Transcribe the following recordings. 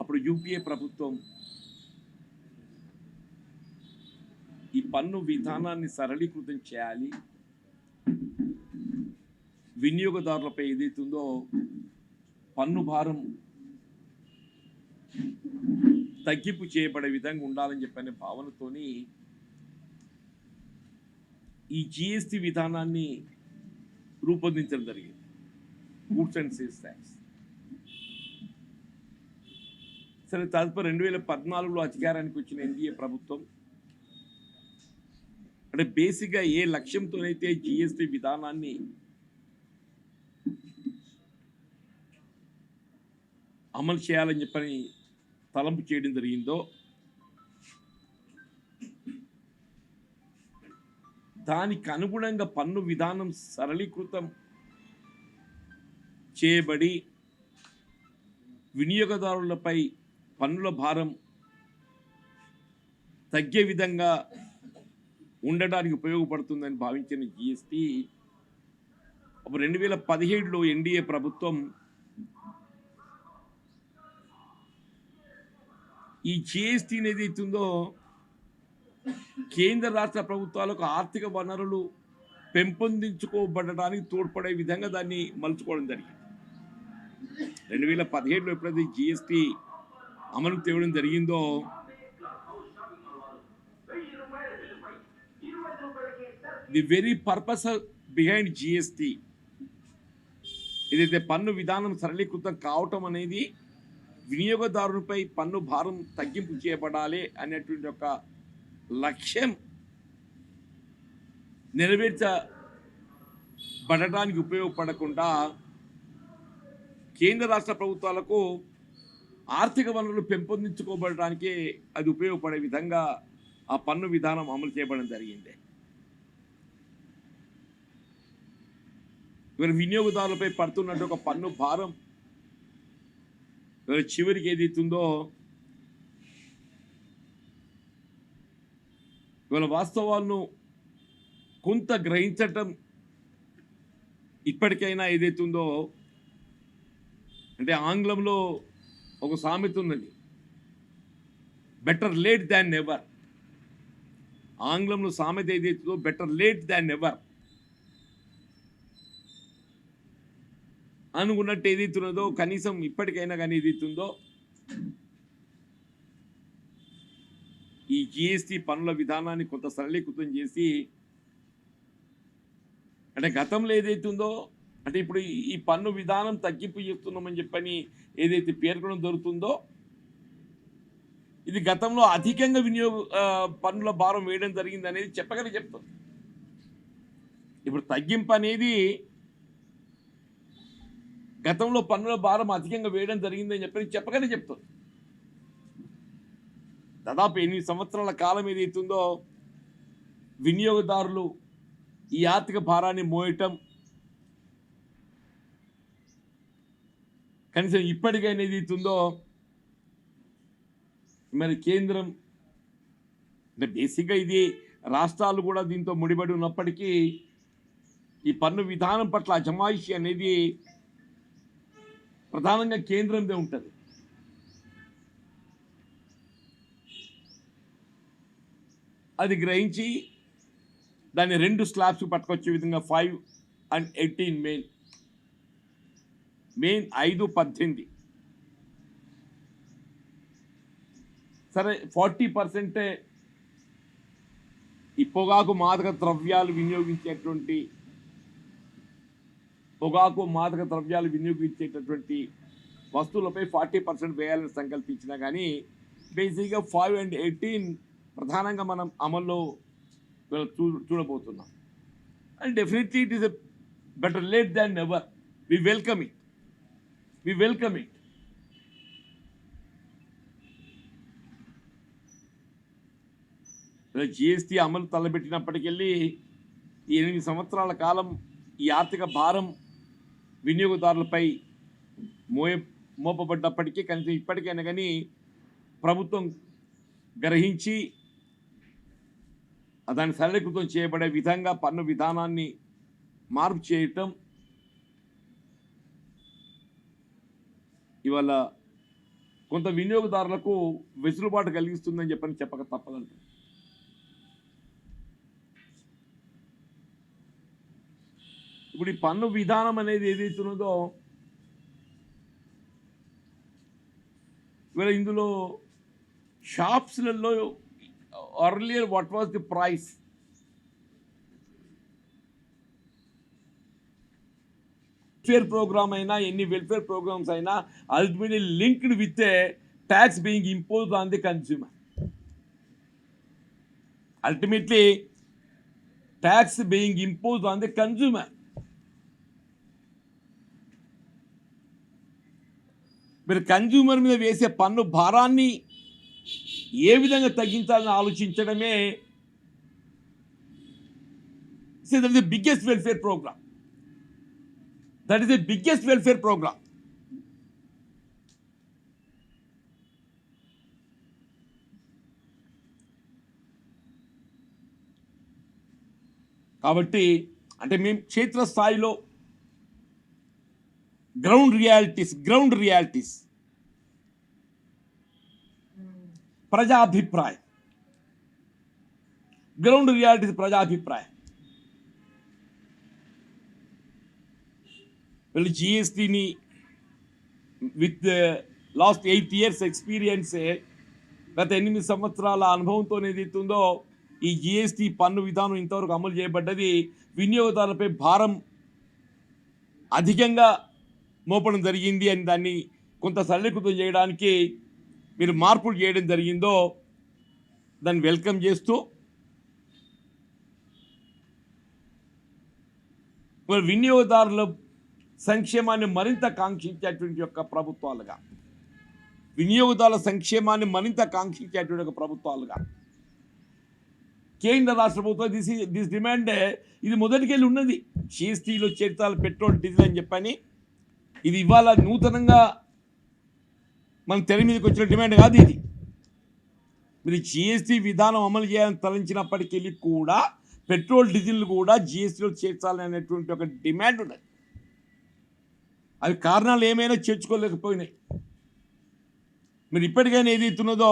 అప్పుడు యూపీఏ ప్రభుత్వం ఈ పన్ను విధానాన్ని సరళీకృతం చేయాలి. వినియోగదారులపై ఏదైతుందో పన్ను భారం తగ్గింపు చేయబడే విధంగా ఉండాలని చెప్పనే భావనతోని ఈ జిఎస్టి విధానాన్ని రూపొందించడం జరిగింది. గూడ్స్ అండ్ సేల్స్ ట్యాక్స్ సరే తదుపరి రెండు వేల పద్నాలుగులో అధికారానికి వచ్చిన ఎన్డీఏ ప్రభుత్వం అంటే బేసిక్గా ఏ లక్ష్యంతోనైతే జిఎస్టి విధానాన్ని అమలు చేయాలని చెప్పని తలంపు చేయడం జరిగిందో దానికి అనుగుణంగా పన్ను విధానం సరళీకృతం చేయబడి వినియోగదారులపై పన్నుల భారం తగ్గే విధంగా ఉండడానికి ఉపయోగపడుతుందని భావించిన జిఎస్టి అప్పుడు రెండు వేల పదిహేడులో ఎన్డీఏ ప్రభుత్వం ఈ జిఎస్టీ అనేది కేంద్ర రాష్ట్ర ప్రభుత్వాలకు ఆర్థిక వనరులు పెంపొందించుకోబడడానికి తోడ్పడే విధంగా దాన్ని మలుచుకోవడం జరిగింది. రెండు వేల పదిహేడులో ఎప్పుడైతే జిఎస్టీ అమలు తేవడం జరిగిందో the very purpose behind GST. ఏదైతే పన్ను విధానం సరళీకృతం కావటం అనేది వినియోగదారునిపై పన్ను భారం తగ్గింపు చేయబడాలి అనేటువంటి ఒక లక్ష్యం నెరవేర్చబడటానికి ఉపయోగపడకుండా కేంద్ర రాష్ట్ర ప్రభుత్వాలకు ఆర్థిక వనరులు పెంపొందించుకోబడటానికి అది ఉపయోగపడే విధంగా ఆ పన్ను విధానం అమలు చేయబడడం జరిగింది. ఇవాళ వినియోగదారులపై పడుతున్నట్టు ఒక పన్ను భారం ఇవాళ చివరికి ఏదైతుందో ఇవాళ వాస్తవాలను కొంత గ్రహించటం ఇప్పటికైనా ఏదైతుందో అంటే ఆంగ్లంలో ఒక సామెత ఉన్నది బెటర్ లేట్ దాన్ నెవర్ ఆంగ్లంలో సామెత ఏదైతుందో బెటర్ లేట్ దాన్ నెవర్ అనుకున్నట్టు ఏదైతున్నదో కనీసం ఇప్పటికైనా కానీ ఏదైతుందో ఈ జిఎస్టి పనుల విధానాన్ని కొంత సరళీకృతం చేసి అంటే గతంలో ఏదైతుందో అంటే ఇప్పుడు ఈ- పన్ను విధానం తగ్గింపు చేస్తున్నామని చెప్పని ఏదైతే పేర్కొనడం దొరుకుతుందో ఇది గతంలో అధికంగా వినియోగ పన్నుల భారం వేయడం జరిగింది అనేది చెప్పగలి చెప్తుంది. ఇప్పుడు తగ్గింపు అనేది గతంలో పన్నుల భారం అధికంగా వేయడం జరిగిందని చెప్పని చెప్పగానే చెప్తుంది. దాదాపు ఎనిమిది సంవత్సరాల కాలం ఏదైతుందో వినియోగదారులు ఈ ఆర్థిక భారాన్ని మోయటం కనీసం ఇప్పటికైనా ఏదైతుందో మరి కేంద్రం అంటే బేసిక్గా ఇది రాష్ట్రాలు కూడా దీంతో ముడిపడి ఉన్నప్పటికీ ఈ పన్ను విధానం పట్ల అజమాయిషి అనేది ప్రధానంగా కేంద్రందే ఉంటుంది. అది గ్రహించి దాన్ని రెండు స్లాబ్స్ పట్టుకొచ్చే విధంగా five and eighteen main main ఐదు పద్దెనిమిది. సరే ఫార్టీ పర్సెంటే ఈ పొగాకు మాదక ద్రవ్యాలు వినియోగించేటువంటి పొగాకు మాదక ద్రవ్యాలు వినియోగించేటటువంటి వస్తువులపై ఫార్టీ పర్సెంట్ వేయాలని సంకల్పించినా కానీ బేసిక్గా ఫైవ్ అండ్ ఎయిటీన్ ప్రధానంగా మనం అమల్లో చూ చూడబోతున్నాం. And definitely it is a better late than never. We welcome it. We welcome it GST అమలు తలబెట్టినప్పటికెళ్ళి ఈ ఎనిమిది సంవత్సరాల కాలం ఈ ఆర్థిక భారం వినియోగదారులపై మోయ మోపబడ్డప్పటికీ కనీసం ఇప్పటికైనా కానీ ప్రభుత్వం గ్రహించి దాన్ని సరళీకృతం చేయబడే విధంగా పన్ను విధానాన్ని మార్పు చేయటం ఇవాళ కొంత వినియోగదారులకు వెసులుబాటు కలిగిస్తుందని చెప్పని చెప్పక తప్పదంట ఇప్పుడు ఈ పన్ను విధానం అనేది ఏదైతే ఉన్నదో ఇవాళ ఇందులో షాప్స్లలో earlier what was the price welfare programme అయినా ఎన్ని వెల్ఫేర్ ప్రోగ్రామ్స్ అయినా ultimately linked with a tax being impose on the consumer ultimately tax being impose on the consumer మీరు కన్జ్యూమర్ మీద వేసే పన్ను భారాన్ని ఏ విధంగా తగ్గించాలని ఆలోచించడమే the biggest welfare programme that is the biggest welfare programme కాబట్టి అంటే మేము క్షేత్రస్థాయిలో గ్రౌండ్ రియాలిటీస్ గ్రౌండ్ రియాలిటీస్ ప్రజాభిప్రాయం గ్రౌండ్ రియాలిటీస్ ప్రజాభిప్రాయం వీళ్ళు జిఎస్టీని with last eight years experience గత ఎనిమిది సంవత్సరాల అనుభవంతో ఏదైతుందో ఈ జిఎస్టీ పన్ను విధానం ఇంతవరకు అమలు చేయబడ్డది వినియోగదారులపై భారం అధికంగా మోపడం జరిగింది అని దాన్ని కొంత సరళీకృతం చేయడానికి మీరు మార్పులు చేయడం జరిగిందో దాన్ని వెల్కమ్ చేస్తూ మరి వినియోగదారుల సంక్షేమాన్ని మరింత కాంక్షించేటువంటి యొక్క ప్రభుత్వాలుగా. వినియోగదారుల సంక్షేమాన్ని మరింత కాంక్షించేటువంటి యొక్క ప్రభుత్వాలుగా. కేంద్ర రాష్ట్ర ప్రభుత్వం దిస్ దిస్ డిమాండ్ ఇది మొదటికెళ్ళి ఉన్నది. జీఎస్టీలో చేర్చాలి పెట్రోల్ డీజిల్ అని చెప్పని. ఇది ఇవాళ నూతనంగా మన తెర మీదకి వచ్చిన డిమాండ్ కాదు ఇది. మీరు జిఎస్టీ విధానం అమలు చేయాలని తలంచినప్పటికీ కూడా పెట్రోల్ డీజిల్ కూడా జిఎస్టీలో చేర్చాలి అనేటువంటి ఒక డిమాండ్ ఉన్నది. అవి కారణాలు ఏమైనా చేర్చుకోలేకపోయినాయి. మీరు ఇప్పటికైనా ఏదైతున్నదో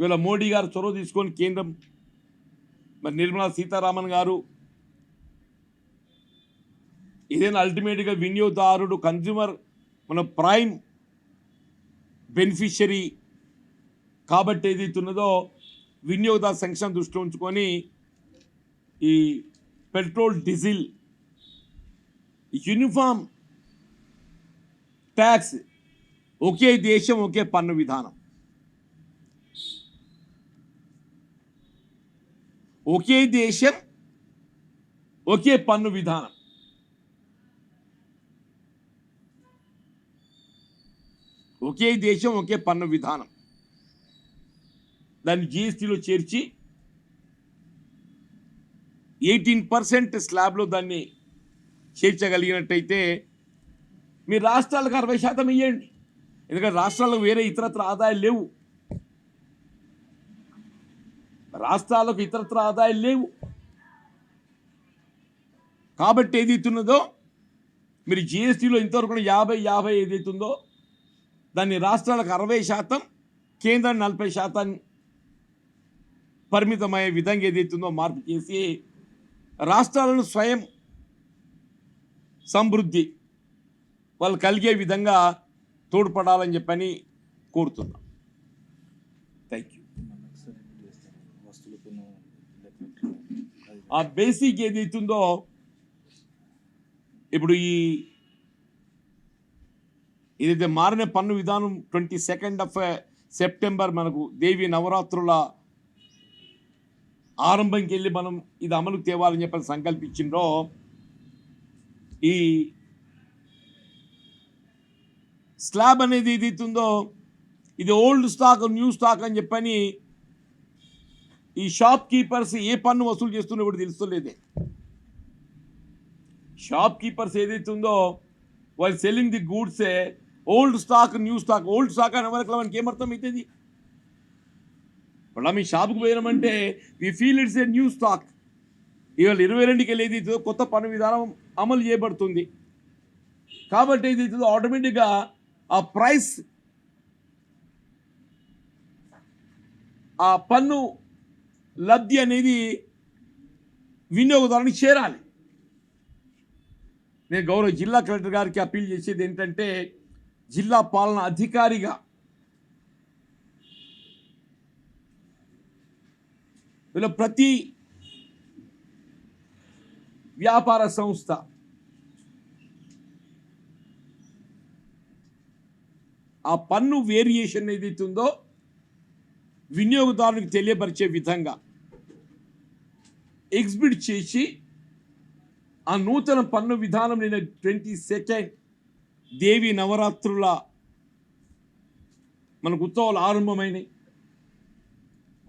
ఇవాళ మోడీ గారు చొరవ తీసుకొని కేంద్రం మరి నిర్మలా సీతారామన్ గారు ఏదైనా అల్టిమేట్గా వినియోగదారుడు కన్జ్యూమర్ మన ప్రైమ్ బెనిఫిషరీ కాబట్టి ఏదైతే ఉన్నదో వినియోగదారు సంక్షేమం దృష్టిలో ఉంచుకొని ఈ పెట్రోల్ డీజిల్ యూనిఫామ్ ట్యాక్స్ ఒకే దేశం ఒకే పన్ను విధానం ఒకే దేశం ఒకే పన్ను విధానం ఒకే దేశం ఒకే పన్ను విధానం దాన్ని జిఎస్టీలో చేర్చి ఎయిటీన్ పర్సెంట్ స్లాబ్లో దాన్ని చేర్చగలిగినట్టయితే మీ రాష్ట్రాలకు అరవై శాతం ఇవ్వండి ఎందుకంటే రాష్ట్రాలకు వేరే ఇతరత్ర ఆదాయాలు లేవు. రాష్ట్రాలకు ఇతరత్ర ఆదాయాలు లేవు. కాబట్టి ఏదైతున్నదో మీరు జిఎస్టీలో ఇంతవరకు కూడా యాభై యాభై ఏదైతుందో దాన్ని రాష్ట్రాలకు అరవై శాతం కేంద్రం నలభై శాతం పరిమితమయ్యే విధంగా ఏదైతుందో మార్పు చేసి రాష్ట్రాలను స్వయం సమృద్ధి వాళ్ళు కలిగే విధంగా తోడ్పడాలని చెప్పని కోరుతున్నాం. థ్యాంక్ యూ ఆ బేసిక్ ఏదైతుందో ఇప్పుడు ఈ ఏదైతే మారిన పన్ను విధానం ట్వంటీ సెకండ్ ఆఫ్ సెప్టెంబర్ మనకు దేవి నవరాత్రుల ఆరంభంకి వెళ్ళి మనం ఇది అమలుకు తేవాలని చెప్పని సంకల్పించిండ్రో ఈ స్లాబ్ అనేది ఇది ఇస్తుందో ఇది ఓల్డ్ స్టాక్ న్యూ స్టాక్ అని చెప్పని ఈ షాప్ కీపర్స్ ఏ పన్ను వసూలు చేస్తున్నా కూడా తెలుస్తలేదే. షాప్ కీపర్స్ ఏదైతే ఉందో వాళ్ళు selling the గూడ్సే old stock new stock old stock అనే వరకు మనకి ఏమర్థం అవుతుంది ఇప్పుడు మీ షాప్కి పోయినామంటే we feel it's a new stock ఇవాళ ఇరవై రెండుకి వెళ్ళేది కొత్త పన్ను విధానం అమలు చేయబడుతుంది. కాబట్టి ఇది ఆటోమేటిక్గా ఆ ప్రైస్ ఆ పన్ను లబ్ధి అనేది వినియోగదారునికి చేరాలి. నేను గౌరవ జిల్లా కలెక్టర్ గారికి అప్పీల్ చేసేది ఏంటంటే జిల్లా పాలన అధికారిగా వీళ్ళ ప్రతి వ్యాపార సంస్థ ఆ పన్ను వేరియేషన్ ఏదైతే ఉందో వినియోగదారునికి తెలియపరిచే విధంగా ఎగ్జిబిట్ చేసి ఆ నూతన పన్ను విధానం నిన్న ట్వంటీ సెకండ్ దేవి నవరాత్రుల మనకు ఉత్సవాలు ఆరంభమైనాయి.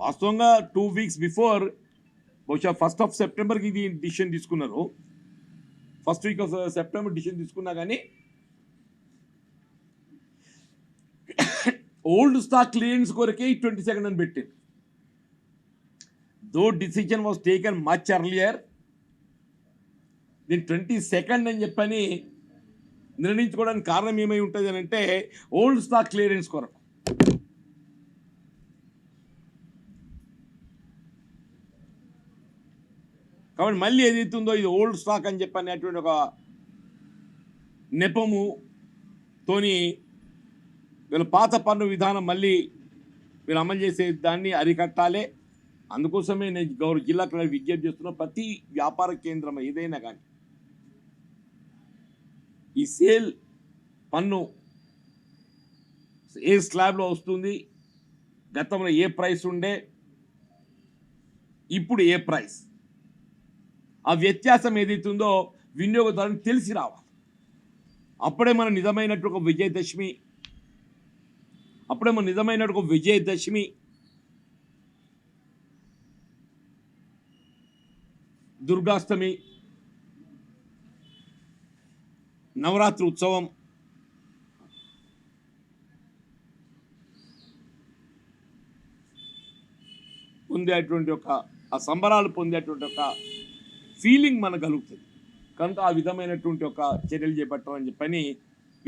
వాస్తవంగా టూ వీక్స్ బిఫోర్ బహుశా ఫస్ట్ ఆఫ్ సెప్టెంబర్కి ఇది డిసిషన్ తీసుకున్నారు. First week of September decision తీసుకున్నా కానీ ఓల్డ్ స్టాక్ క్లియరెన్స్ కొరకే ట్వంటీ సెకండ్ అని పెట్టింది. Though decision was taken much earlier దీని ట్వంటీ సెకండ్ అని చెప్పని నిర్ణయించుకోవడానికి కారణం ఏమై ఉంటుంది అని అంటే ఓల్డ్ స్టాక్ క్లియరెన్స్ కొరకు. కాబట్టి మళ్ళీ ఏది ఉందో ఇది ఓల్డ్ స్టాక్ అని చెప్పి అనేటువంటి ఒక నెపము తోని వీళ్ళ పాత పన్ను విధానం మళ్ళీ వీళ్ళు అమలు చేసే దాన్ని అరికట్టాలి. అందుకోసమే నేను గౌరవ జిల్లా కలెక్టర్ విజ్ఞప్తి చేస్తున్నా ప్రతి వ్యాపార కేంద్రం ఏదైనా కానీ ఈ సేల్ పన్ను ఏ స్లాబ్లో వస్తుంది గతంలో ఏ ప్రైస్ ఉండే ఇప్పుడు ఏ ప్రైస్? ఆ వ్యత్యాసం ఏదైతుందో వినియోగదారునికి తెలిసి రావాలి. అప్పుడే మన నిజమైనట్టు ఒక విజయదశమి అప్పుడే మన నిజమైనట్టు ఒక విజయదశమి దుర్గాష్టమి నవరాత్రి ఉత్సవం పొందేటువంటి ఒక ఆ సంబరాలు పొందేటువంటి ఒక ఫీలింగ్ మనకు కలుగుతుంది. కనుక ఆ విధమైనటువంటి ఒక చర్యలు చేపట్టాలని చెప్పని